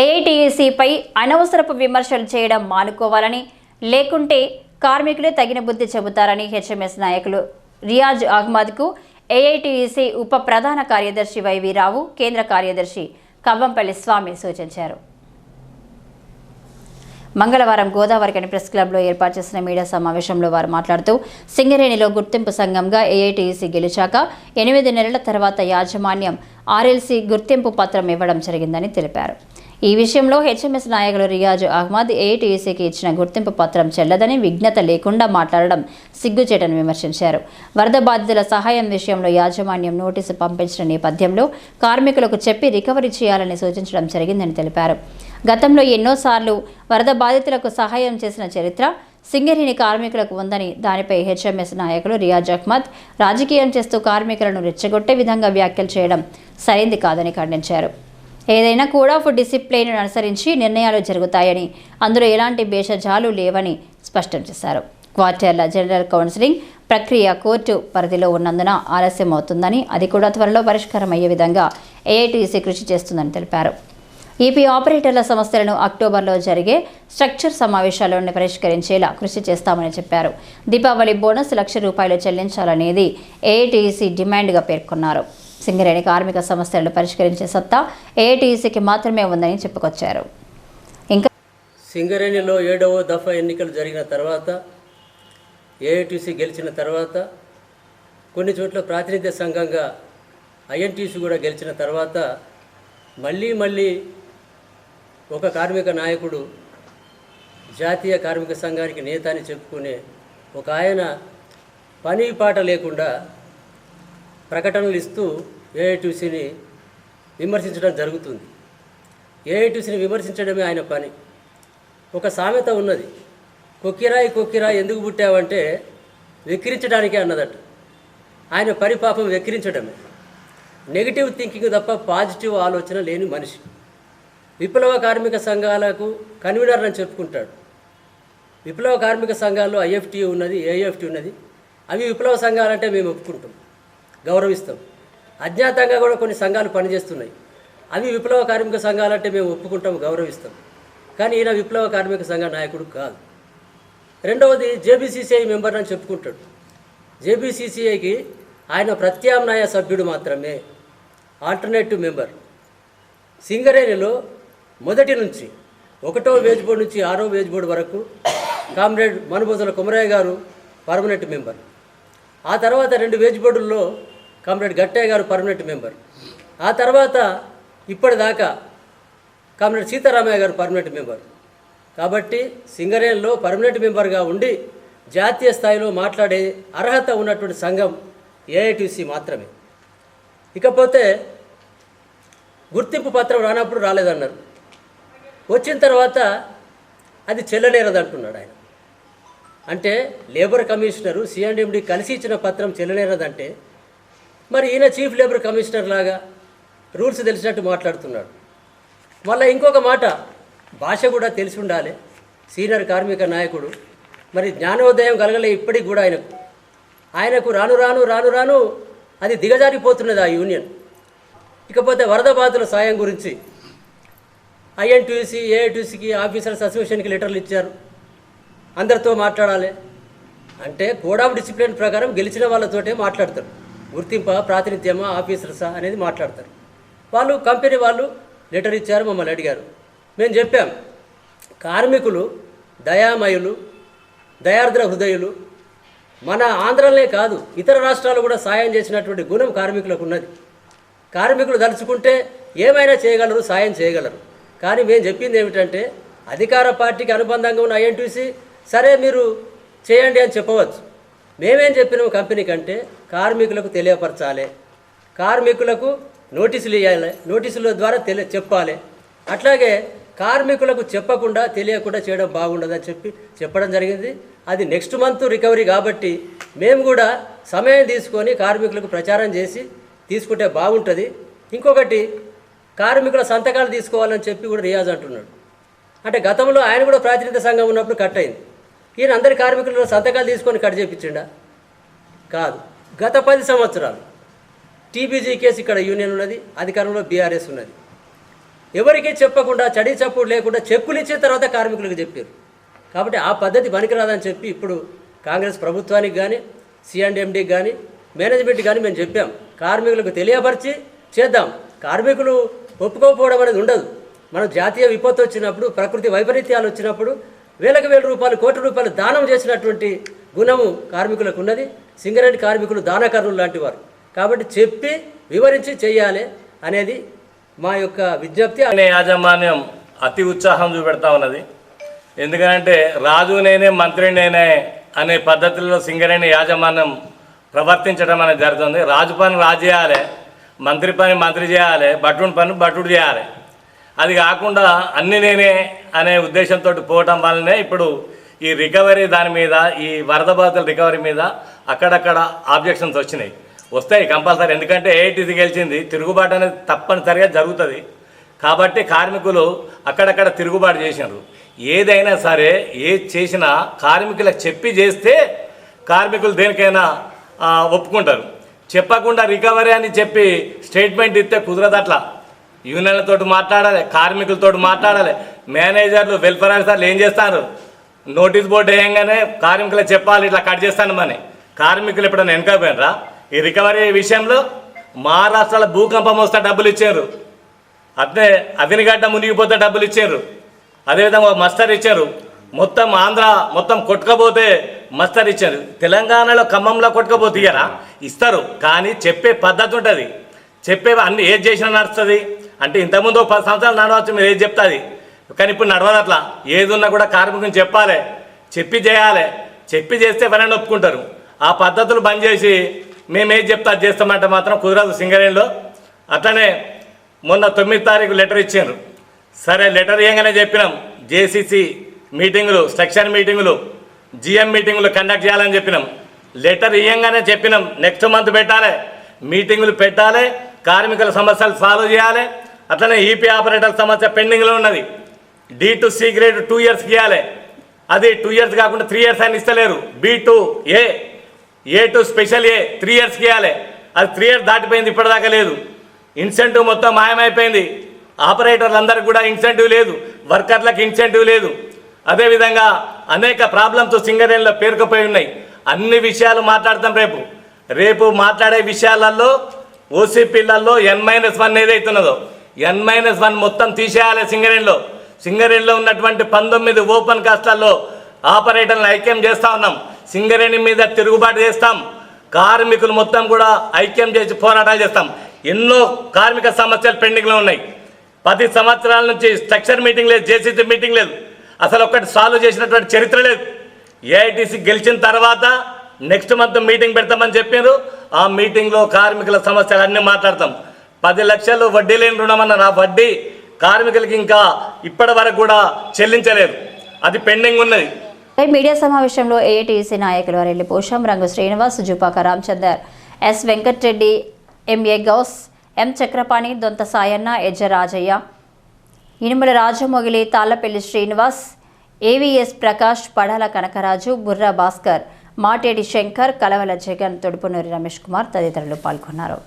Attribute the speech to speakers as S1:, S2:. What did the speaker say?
S1: ఏఐటీయూసీపై అనవసరపు విమర్శలు చేయడం మానుకోవాలని లేకుంటే కార్మికులే తగిన బుద్ధి చెబుతారని హెచ్ఎంఎస్ నాయకులు రియాజ్ అహ్మద్కు ఏఐటీయూసీ ఉప ప్రధాన కార్యదర్శి వైవి రావు కేంద్ర కార్యదర్శి కవ్వంపల్లి స్వామి సూచించారు. మంగళవారం గోదావరికని ప్రెస్ క్లబ్లో ఏర్పాటు చేసిన మీడియా సమావేశంలో వారు మాట్లాడుతూ సింగరేణిలో గుర్తింపు సంఘంగా ఏఐటిఈసీ గెలిచాక ఎనిమిది నెలల తర్వాత యాజమాన్యం ఆర్ఎల్సీ గుర్తింపు పత్రం ఇవ్వడం జరిగిందని తెలిపారు. ఈ విషయంలో హెచ్ఎంఎస్ నాయకులు రియాజ్ అహ్మద్ ఏటీసీకి ఇచ్చిన గుర్తింపు పత్రం చెల్లదని విజ్ఞత లేకుండా మాట్లాడడం సిగ్గుచేటని విమర్శించారు. వరద బాధితుల సహాయం విషయంలో యాజమాన్యం నోటీసు పంపించిన నేపథ్యంలో కార్మికులకు చెప్పి రికవరీ చేయాలని సూచించడం జరిగిందని తెలిపారు. గతంలో ఎన్నోసార్లు వరద బాధితులకు సహాయం చేసిన చరిత్ర సింగరేణి కార్మికులకు ఉందని దానిపై హెచ్ఎంఎస్ నాయకులు రియాజ్ అహ్మద్ రాజకీయం చేస్తూ కార్మికులను రెచ్చగొట్టే విధంగా వ్యాఖ్యలు చేయడం సరైంది కాదని ఖండించారు. ఏదైనా కూడా ఆఫ్ డిసిప్లైన్ అనుసరించి నిర్ణయాలు జరుగుతాయని అందులో ఎలాంటి భేషజాలు లేవని స్పష్టం చేశారు. క్వార్టర్ల జనరల్ కౌన్సిలింగ్ ప్రక్రియ కోర్టు పరిధిలో ఉన్నందున ఆలస్యం అవుతుందని అది కూడా త్వరలో పరిష్కారం అయ్యే విధంగా ఏఐటీసీ కృషి చేస్తుందని తెలిపారు. ఈపీ ఆపరేటర్ల సమస్యలను అక్టోబర్లో జరిగే స్ట్రక్చర్ సమావేశాలను పరిష్కరించేలా కృషి చేస్తామని చెప్పారు. దీపావళి బోనస్ లక్ష రూపాయలు చెల్లించాలనేది ఏఐటీసీ డిమాండ్గా పేర్కొన్నారు. సింగరేణి కార్మిక సమస్యలను పరిష్కరించే సత్తా ఏటీసీకి మాత్రమే ఉందని చెప్పుకొచ్చారు. ఇంకా
S2: సింగరేణిలో ఏడవ దఫా ఎన్నికలు జరిగిన తర్వాత ఏఐటీసీ గెలిచిన తర్వాత కొన్ని చోట్ల ప్రాతినిధ్య సంఘంగా ఐఎన్టీసీ కూడా గెలిచిన తర్వాత మళ్ళీ మళ్ళీ ఒక కార్మిక నాయకుడు జాతీయ కార్మిక సంఘానికి నేత అని చెప్పుకునే ఒక ఆయన పని పాట లేకుండా ప్రకటనలు ఇస్తూ ఏఐటీసీని విమర్శించడం జరుగుతుంది. ఏఐటీసీని విమర్శించడమే ఆయన పని. ఒక సామెత ఉన్నది. కొక్కిరాయి కొక్కిరాయి ఎందుకు పుట్టావంటే వెక్కిరించడానికే అన్నదట. ఆయన పరిపాపం వెక్కిరించడమే. నెగిటివ్ థింకింగ్ తప్ప పాజిటివ్ ఆలోచన లేని మనిషి. విప్లవ కార్మిక సంఘాలకు కన్వీనర్ అని చెప్పుకుంటాడు. విప్లవ కార్మిక సంఘాల్లో ఐఎఫ్టీ ఉన్నది ఏఎఫ్టీ ఉన్నది. అవి విప్లవ సంఘాలంటే మేము ఒప్పుకుంటాం. గౌరవిస్తాం. అజ్ఞాతంగా కూడా కొన్ని సంఘాలు పనిచేస్తున్నాయి. అవి విప్లవ కార్మిక సంఘాలంటే మేము ఒప్పుకుంటాం గౌరవిస్తాం. కానీ ఈయన విప్లవ కార్మిక సంఘ నాయకుడు కాదు. రెండవది జేబీసీసీఐ మెంబర్ అని చెప్పుకుంటాడు. జేబీసీసీఐకి ఆయన ప్రత్యామ్నాయ సభ్యుడు మాత్రమే ఆల్టర్నేటివ్ మెంబర్. సింగరేణిలో మొదటి నుంచి ఒకటో వేజ్ బోర్డు నుంచి ఆరో వేజ్ బోర్డు వరకు comrade Manubothula Kumaraiah garu permanent member. ఆ తర్వాత రెండు వేజ్ బోర్డుల్లో కామ్రేడ్ గట్టయ్య గారు పర్మనెంట్ మెంబర్. ఆ తర్వాత ఇప్పటిదాకా కామ్రేడ్ సీతారామయ్య గారు పర్మనెంట్ మెంబర్. కాబట్టి సింగరేణిలో పర్మనెంట్ మెంబర్గా ఉండి జాతీయ స్థాయిలో మాట్లాడే అర్హత ఉన్నటువంటి సంఘం ఏఐటీసీ మాత్రమే. ఇకపోతే గుర్తింపు పత్రం రానప్పుడు రాలేదన్నారు. వచ్చిన తర్వాత అది చెల్లనేరదు అంటున్నాడు ఆయన అంటే లేబర్ కమిషనరు సిఎండిఎండి కలిసి ఇచ్చిన పత్రం చెల్లనేరదంటే మరి ఈయన చీఫ్ లేబర్ కమిషనర్ లాగా రూల్స్ తెలిసినట్టు మాట్లాడుతున్నాడు. మళ్ళీ ఇంకొక మాట భాష కూడా తెలిసి ఉండాలి. సీనియర్ కార్మిక నాయకుడు. మరి జ్ఞానోదయం కలగలే ఇప్పటికి కూడా ఆయనకు. ఆయనకు రాను రాను రాను రాను అది దిగజారిపోతున్నది ఆ యూనియన్ ఇకపోతే వరద బాధితుల సాయం గురించి ఐఎన్టీసీ ఏఐటీసీకి ఆఫీసర్స్ అసోసియేషన్కి లెటర్లు ఇచ్చారు. అందరితో మాట్లాడాలి. అంటే కోడ్ ఆఫ్ డిసిప్లిన్ ప్రకారం గెలిచిన వాళ్ళతోటే మాట్లాడతారు. గుర్తింప ప్రాతినిధ్యమా ఆఫీసర్సా అనేది మాట్లాడతారు. వాళ్ళు కంపెనీ వాళ్ళు లెటర్ ఇచ్చారు మమ్మల్ని అడిగారు. మేము చెప్పాం కార్మికులు దయామయులు దయార్ద్ర హృదయులు మన ఆంధ్రలే కాదు ఇతర రాష్ట్రాలు కూడా సాయం చేసినటువంటి గుణం కార్మికులకు ఉన్నది. కార్మికులు తలుచుకుంటే ఏమైనా చేయగలరు సాయం చేయగలరు. కానీ మేము చెప్పింది ఏమిటంటే అధికార పార్టీకి అనుబంధంగా ఉన్న ఐఎన్టీసీ సరే మీరు చేయండి అని చెప్పవచ్చు. మేమేం చెప్పినాము కంపెనీ కంటే కార్మికులకు తెలియపరచాలి. కార్మికులకు నోటీసులు ఇవ్వాలి నోటీసుల ద్వారా తెలియ చెప్పాలి. అట్లాగే కార్మికులకు చెప్పకుండా తెలియకుండా చేయడం బాగుండదని చెప్పి చెప్పడం జరిగింది. అది నెక్స్ట్ మంత్ రికవరీ కాబట్టి మేము కూడా సమయం తీసుకొని కార్మికులకు ప్రచారం చేసి తీసుకుంటే బాగుంటుంది. ఇంకొకటి కార్మికుల సంతకాలు తీసుకోవాలని చెప్పి కూడా రియాజ్ అంటున్నాడు. అంటే గతంలో ఆయన కూడా ప్రాతినిధ్య సంఘం ఉన్నప్పుడు కట్ అయింది. ఈయన అందరి కార్మికులను సంతకాలు తీసుకొని కట్ చేయించిండా కాదు. గత పది సంవత్సరాలు టీబీజీ కేసు ఇక్కడ యూనియన్ ఉన్నది అధికారంలో బీఆర్ఎస్ ఉన్నది. ఎవరికీ చెప్పకుండా చడి చప్పుడు లేకుండా చెక్కులు ఇచ్చిన తర్వాత కార్మికులకు చెప్పారు. కాబట్టి ఆ పద్ధతి పనికిరాదని చెప్పి ఇప్పుడు కాంగ్రెస్ ప్రభుత్వానికి కానీ సిఎండ్ఎండికి కానీ మేనేజ్మెంట్ కానీ మేము చెప్పాం. కార్మికులకు తెలియపరిచి చేద్దాం. కార్మికులు ఒప్పుకోకపోవడం అనేది ఉండదు. మనం జాతీయ విపత్తు వచ్చినప్పుడు ప్రకృతి వైపరీత్యాలు వచ్చినప్పుడు వేలకు వేల రూపాయలు కోట్ల రూపాయలు దానం చేసినటువంటి గుణము కార్మికులకు ఉన్నది. సింగరేణి కార్మికులు దానకర్ణులు లాంటి వారు. కాబట్టి చెప్పి వివరించి చేయాలి అనేది మా యొక్క విజ్ఞప్తి.
S3: అనే యాజమాన్యం అతి ఉత్సాహం చూపెడతా ఉన్నది. ఎందుకంటే రాజు నేనే మంత్రి నేనే అనే పద్ధతిలో సింగరేణి యాజమాన్యం ప్రవర్తించడం అనేది జరుగుతుంది. రాజు పని రాజు చేయాలి మంత్రి పని మంత్రి చేయాలి భటుడి పని భటుడు చేయాలి. అది కాకుండా అన్ని నేనే అనే ఉద్దేశంతో పోవటం వల్లనే ఇప్పుడు ఈ రికవరీ దాని మీద ఈ వరద బాధితుల రికవరీ మీద అక్కడక్కడ ఆబ్జెక్షన్స్ వచ్చినాయి. వస్తాయి కంపల్సరీ. ఎందుకంటే ఏఐటీసీ గెలిచింది. తిరుగుబాటు అనేది తప్పనిసరిగా జరుగుతుంది. కాబట్టి కార్మికులు అక్కడక్కడ తిరుగుబాటు చేసినారు. ఏదైనా సరే ఏది చేసినా కార్మికులకు చెప్పి చేస్తే కార్మికులు దేనికైనా ఒప్పుకుంటారు. చెప్పకుండా రికవరీ అని చెప్పి స్టేట్మెంట్ ఇస్తే కుదరదు అట్లా యూనియన్లతో మాట్లాడాలి కార్మికులతో మాట్లాడాలి. మేనేజర్లు వెల్ఫేర్ ఆఫీసర్లు ఏం చేస్తారు? నోటీస్ బోర్డు వేయంగానే కార్మికులకు చెప్పాలి ఇట్లా కట్ చేస్తాను మని. కార్మికులు ఎప్పుడైనా వెనకపోయినరా ఈ రికవరీ విషయంలో మహారాష్ట్రలో భూకంపం వస్తే డబ్బులు ఇచ్చారు. అట్నే అవినిగడ్డ మునిగిపోతే డబ్బులు ఇచ్చారు. అదేవిధంగా ఒక మస్టర్ ఇచ్చారు. మొత్తం ఆంధ్ర మొత్తం కొట్టుకపోతే మస్తర్ ఇచ్చారు. తెలంగాణలో ఖమ్మంలో కొట్టుకపోతే ఇయ్యరా ఇస్తారు. కానీ చెప్పే పద్ధతి ఉంటుంది. చెప్పే అన్ని ఏది చేసినా నడుస్తుంది. అంటే ఇంతకుముందు ఒక పది సంవత్సరాలు నడవచ్చు మీరు ఏది చెప్తుంది? కానీ ఇప్పుడు నడవదు అట్లా. ఏది ఉన్నా కూడా కార్మికుని చెప్పాలి. చెప్పి చేయాలి. చెప్పి చేస్తే ఎవరైనా ఒప్పుకుంటారు. ఆ పద్ధతులు బంద్ చేసి మేము ఏది చెప్తా అది చేస్తామంటే మాత్రం కుదరదు సింగరేణిలో. అట్లనే మొన్న తొమ్మిది తారీఖు లెటర్ ఇచ్చారు సరే లెటర్ ఇవ్వగానే చెప్పినాం. జేసీసీ మీటింగులు సెక్షన్ మీటింగులు జిఎం మీటింగులు కండక్ట్ చేయాలని చెప్పినాం. లెటర్ ఇవ్వగానే చెప్పినాం. నెక్స్ట్ మంత్ పెట్టాలి. మీటింగులు పెట్టాలి. కార్మికుల సమస్యలు సాల్వ్ చేయాలి. అట్లనే ఈపీ ఆపరేటర్ సమస్య పెండింగ్లో ఉన్నది. D to C grade two ఇయర్స్కి ఇవ్వాలి అది టూ ఇయర్స్ కాకుండా త్రీ ఇయర్స్ అని ఇస్తలేరు. B to A A to special A three ఇయర్స్కి ఇవ్వాలి అది త్రీ ఇయర్స్ దాటిపోయింది ఇప్పటిదాకా లేదు. ఇన్సెంటివ్ మొత్తం మాయమైపోయింది. ఆపరేటర్లందరికీ కూడా ఇన్సెంటివ్ లేదు. వర్కర్లకు ఇన్సెంటివ్ లేదు. అదేవిధంగా అనేక ప్రాబ్లమ్స్ సింగరేణిలో పేరుకుపోయి ఉన్నాయి. అన్ని విషయాలు మాట్లాడతాం రేపు. రేపు మాట్లాడే విషయాలలో ఓసీపీలలో ఎన్ మైనస్ వన్ ఏదైతున్నదో ఎన్ మైనస్ వన్ మొత్తం తీసేయాలి సింగరేణిలో. సింగరేణిలో ఉన్నటువంటి పంతొమ్మిది ఓపెన్ కాస్ట్లలో ఆపరేటర్లను ఐక్యం చేస్తా ఉన్నాం. సింగరేణి మీద తిరుగుబాటు చేస్తాం. కార్మికులు మొత్తం కూడా ఐక్యం చేసి పోరాటాలు చేస్తాం. ఎన్నో కార్మిక సమస్యలు పెండింగ్లో ఉన్నాయి. పది సంవత్సరాల నుంచి స్ట్రక్చర్ మీటింగ్ లేదు జేసీసీ మీటింగ్ లేదు. అసలు ఒక్కటి సాల్వ్ చేసినటువంటి చరిత్ర లేదు. ఏఐటీసీ గెలిచిన తర్వాత నెక్స్ట్ మంత్ మీటింగ్ పెడతామని చెప్పారు. ఆ మీటింగ్లో కార్మికుల సమస్యలు అన్నీ మాట్లాడతాం. పది లక్షలు వడ్డీ లేని రుణం అన్న వడ్డీ కార్మికులకి ఇంకా ఇప్పటి వరకు కూడా చెల్లించలేదు. అది పెండింగ్ ఉన్నది.
S1: మీడియా సమావేశంలో ఏఐటీసీ నాయకులు Varelli Posham Rangu Srinivas Jupaka Ramachandar S Venkatreddy MA Ghouse M Chakrapani Donta Sayanna Ejja Rajaiah Inumala Rajamogili Tallapalli Srinivas AVS Prakash Padala Kanakaraju Burra Bhaskar Matedi Shankar Kalavala Jagan Todupunuri Ramesh Kumar తదితరులు పాల్గొన్నారు.